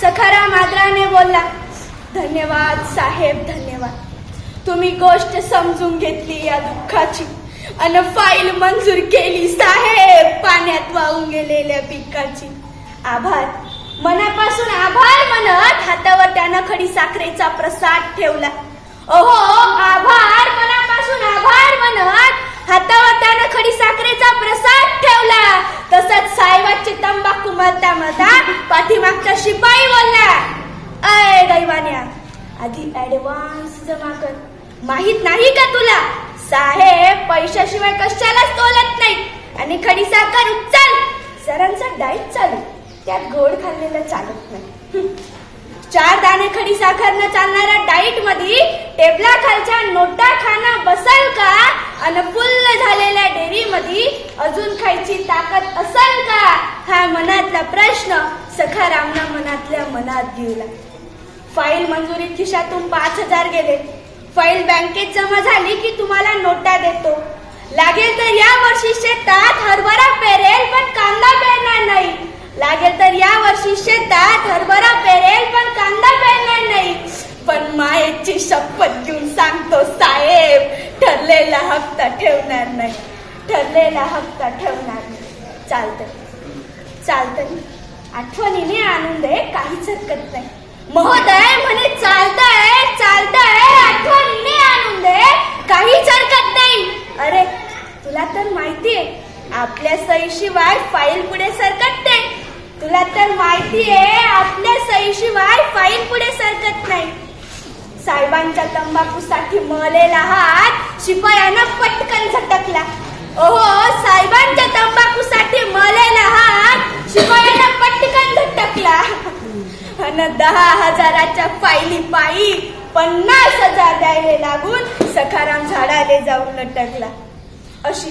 सखाराम आदराने बोलला धन्यवाद साहेब धन्यवाद. तुम्ही गोष्ट समजून घेतली या दुःखाची. अन फाईल मंजूर केली साहेब पाण्यात वाहून गेलेल्या पिकाची. आभार. मनापासून आभार म्हणत हातावर त्यानं खडी साखरेचा प्रसाद ठेवला. ओहो आभार मनापासून आभार म्हणत हातावर त्यानं खडी साखरेचा प्रसाद ठेवला तसंच साहेबाची तंबाखू मरता मरता पाठीमागचा शिपाई बोलला अय दैवान्या आधी ऍडव्हान्स जमा कर. माहीत नाही का तुला? साहेब पैशाशिवाय कशालाच तोलत नाही? आणि खडी साखर उचल. सरांचा डाईट चालू. त्यात गोड खाल्लेलं चालत नाही. चार दाणे खडी साखर न चालणाऱ्या डाईटमध्ये टेबला खालच्या नोटा खाणं बसल का? आणि फुल्ल झालेल्या डेअरी मध्ये अजून खायची ताकद असल का? हा मनातला प्रश्न सखारामना मनातल्या मनात गेला. फाईल मंजुरीत खिशातून पाच हजार गेले. फाईल बँकेत जमा झाली की तुम्हाला नोटा देतो. लागेल तर या वर्षी शेतात हरभरा पेरेल पण कांदा पेरणार नाही. लागेल तर या वर्षी शेतात हरभरा पेरेल पण कांदा पेरणार नाही. पण मायेची शपथ घेऊन सांगतो साहेब ठरलेला हप्ता ठेवणार नाही. ठरलेला हप्ता ठेवणार नाही. चालतंय. चालतंय. आठवणीने आणून दे काहीच हरकत नाही. महोदय म्हणे चालतंय चालतंय आठवणीने आणून दे काहीच हरकत नाही. अरे तुला तर माहितीये आपल्या सईशिवाय फाईल पुढे सरकत तुला तर माहितीये आपल्या सईशिवाय फाईल पुढे सरकत नाही. साहेबांच्या तंबाखूसाठी मळलेला हात शिपायानं पटकन झटकला. ओहो साहेबांच्या तंबाखूसाठी मळलेला हात शिपायानं पटकन झटकला. अन दहा हजाराच्या फाईली पायी पन्नास हजार द्यायला लागून सखाराम झाडाले जाऊन लटकला. अशी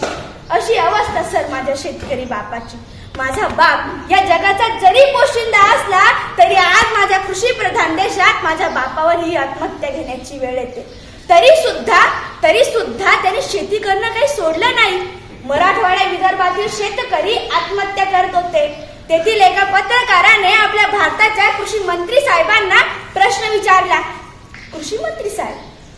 अशी अवस्था सर माझ्या शेतकरी बापाची. माझा बाप या जगाचा जरी पोशिंदा असला तरी आज माझ्या कृषी प्रधान देशात माझ्या बापावर ही आत्महत्या घेण्याची वेळ येते. तरी सुद्धा तरी सुद्धा त्यांनी शेती करणं काही सोडलं नाही. मराठवाड्या विदर्भातील शेतकरी आत्महत्या करत होते. तेथील एका पत्रकाराने आपल्या भारताच्या कृषी मंत्री साहेबांना प्रश्न विचारला कृषी मंत्री साहेब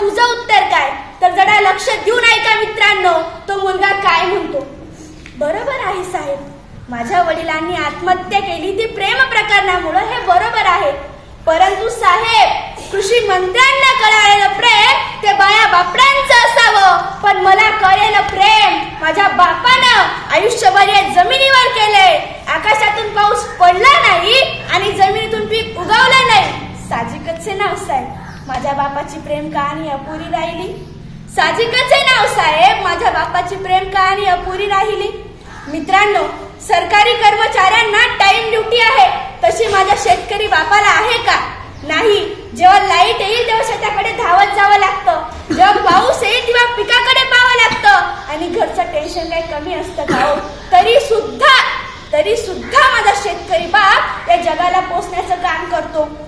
तुझं उत्तर काय? तर जरा लक्ष देऊन ऐका मित्रांनो तो मुलगा काय म्हणतो? बरोबर आहे साहेब. माझ्या वडिलांनी आत्महत्या केली ती प्रेम प्रकरणामुळं हे बरोबर आहे. परंतु साहेब कृषी मंत्र्यांना कळालेलं प्रेम ते बाया बापड्यांचं असावं. पण मला कळलेलं प्रेम माझ्या बापानं आयुष्यभर या जमिनी केलंय आकाशातून पाऊस पडला नाही आणि जमिनीतून पीक उगवलं नाही साहजिकच आहे नाव साहेब माझ्या बापाची प्रेम कहाणी अपुरी राहिली? साहजिकच आहे नाव साहेब माझ्या बापाची प्रेम कहाणी अपुरी राहिली. मित्रांनो सरकारी कर्मचाऱ्यांना टाइम ड्युटी आहे. तशी माझ्या शेतकरी बापाला आहे का? नाही. जेव्हा लाइट येईल तेव्हा शेताकडे धावत जावं लागतं. जेव्हा पाऊस येईल तेव्हा पिकाकडे पाहावं लागतं. आणि घरचं टेन्शन काही कमी असतं का हो? तरी सुद्धा तरी सुद्धा माझा शेतकरी बाप या जगाला पोचण्याचं काम करतो.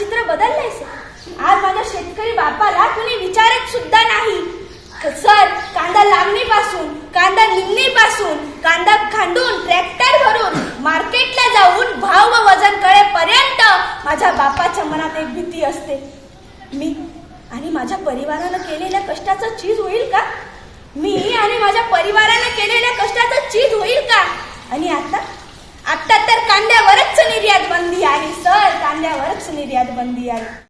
चित्र बदललंयस आज माझ्या शेतकरी बापाला कुणी विचारत सुद्धा नाही. सर कांदा लागणीपासून कांदा निघणीपासून कांदा खांडून ट्रॅक्टर भरून मार्केटला जाऊन भाव व वजन कळेपर्यंत माझ्या बापाच्या मनात एक भीती असते. मी आणि माझ्या परिवारानं केलेल्या कष्टाचं चीज होईल का? मी आणि माझ्या परिवारानं केलेल्या कष्टाचं चीज होईल का? आणि आता आता तर कांद्यावरच निर्यात बंदी आहे सर. कांद्यावरच निर्यात बंदी आहे.